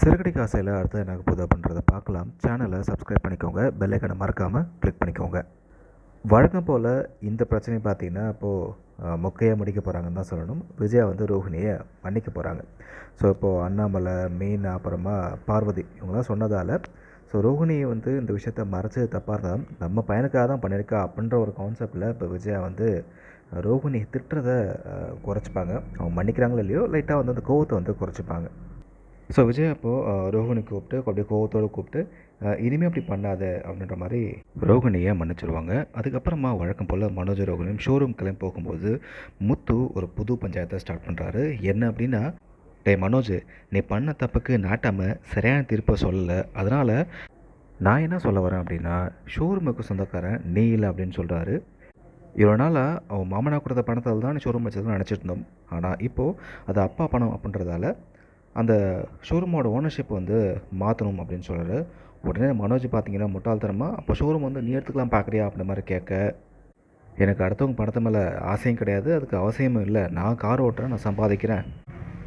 சிறுகடி காசையில் அடுத்து என்ன புது அப்படின்றத பார்க்கலாம். சேனலை சப்ஸ்கிரைப் பண்ணிக்கோங்க. பெல்லைக்கனை மறக்காமல் கிளிக் பண்ணிக்கோங்க. வழக்கம் போல் இந்த பிரச்சனை பார்த்தீங்கன்னா இப்போது மொக்கையாக முடிக்க போகிறாங்கன்னு தான் சொல்லணும். விஜயா வந்து ரோஹிணியை மன்னிக்க போகிறாங்க ஸோ இப்போது அண்ணாமலை மீனா அப்புறமா பார்வதி இவங்களாம் சொன்னதால் ஸோ ரோஹிணி வந்து இந்த விஷயத்த மறைச்சது தப்பாக இருந்தாலும் நம்ம பையனுக்காக தான் பண்ணியிருக்கா அப்படின்ற ஒரு கான்செப்டில் இப்போ விஜயா வந்து ரோஹிணி திட்டுறதை குறைச்சிப்பாங்க. அவங்க மன்னிக்கிறாங்களோ இல்லையோ லைட்டாக வந்து அந்த கோவத்தை வந்து குறைச்சிப்பாங்க. ஸோ விஜய் அப்போது ரோஹிணி கூப்பிட்டு அப்படியே கோவத்தோடு கூப்பிட்டு இனிமேல் அப்படி பண்ணாத அப்படின்ற மாதிரி ரோகிணியை மன்னிச்சிருவாங்க. அதுக்கப்புறமா வழக்கம் போல் மனோஜ் ரோகிணியும் ஷோரூம் கிளம்பி போகும்போது முத்து ஒரு புது பஞ்சாயத்தை ஸ்டார்ட் பண்ணுறாரு என்ன அப்படின்னா டே மனோஜ் நீ பண்ண தப்புக்கு நாட்டாமல் சரியான தீர்ப்பை சொல்லலை. அதனால் நான் என்ன சொல்ல வரேன் அப்படின்னா ஷோரூமுக்கு சொந்தக்காரன் நீ இல்லை அப்படின்னு சொல்கிறாரு இவ்வளோ நாளாக அவன் மாமனா கொடுத்த பணத்தால் தான் ஷோரூம் வச்சதுன்னு நினச்சிட்டு இருந்தோம். ஆனால் இப்போது அது அப்பா பணம் அப்படின்றதால அந்த ஷோரூமோட ஓனர்ஷிப் வந்து மாற்றணும் அப்படின்னு சொல்கிறாரு உடனே மனோஜ் பார்த்தீங்கன்னா முட்டாள்தனமாக அப்போ ஷோரூம் வந்து நீ எடுத்துக்கலாம் பார்க்குறியா அப்படின்ற மாதிரி கேட்க எனக்கு அடுத்தவங்க பணத்து மேலே ஆசையும் கிடையாது அதுக்கு அவசியமும் இல்லை. நான் கார் ஓட்டுறேன் நான் சம்பாதிக்கிறேன்.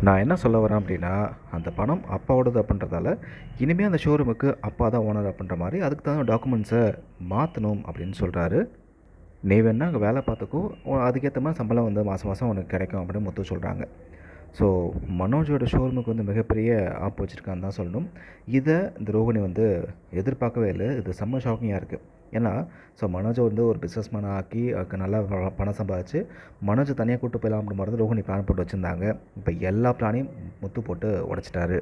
நான் என்ன சொல்ல வரேன் அப்படின்னா அந்த பணம் அப்பாவோடது அப்படின்றதால இனிமேல் அந்த ஷோரூமுக்கு அப்பா தான் ஓனர் அப்படின்ற மாதிரி அதுக்கு தகுந்த டாக்குமெண்ட்ஸை மாற்றணும் அப்படின்னு சொல்கிறாரு நீ வேணா அங்கே வேலை பார்த்துக்கோ அதுக்கேற்ற மாதிரி சம்பளம் வந்து மாதம் மாதம் உனக்கு கிடைக்கும் அப்படின்னு முத்து சொல்கிறாங்க ஸோ மனோஜோட ஷோரூமுக்கு வந்து மிகப்பெரிய ஆப் வச்சுருக்கான்னு தான் சொல்லணும். இதை இந்த ரோகிணி வந்து எதிர்பார்க்கவே இல்லை. இது செம்ம ஷாக்கிங்காக இருக்குது ஏன்னா ஸோ மனோஜை வந்து ஒரு பிஸ்னஸ் மேன் ஆக்கி அதுக்கு நல்லா பணம் சம்பாதிச்சு மனோஜை தனியாக கூட்டு போயிடலாம் அப்படின்னு மாதிரி ரோகிணி பிளான் போட்டு வச்சுருந்தாங்க. இப்போ எல்லா பிளானையும் முத்து போட்டு உடச்சிட்டாரு.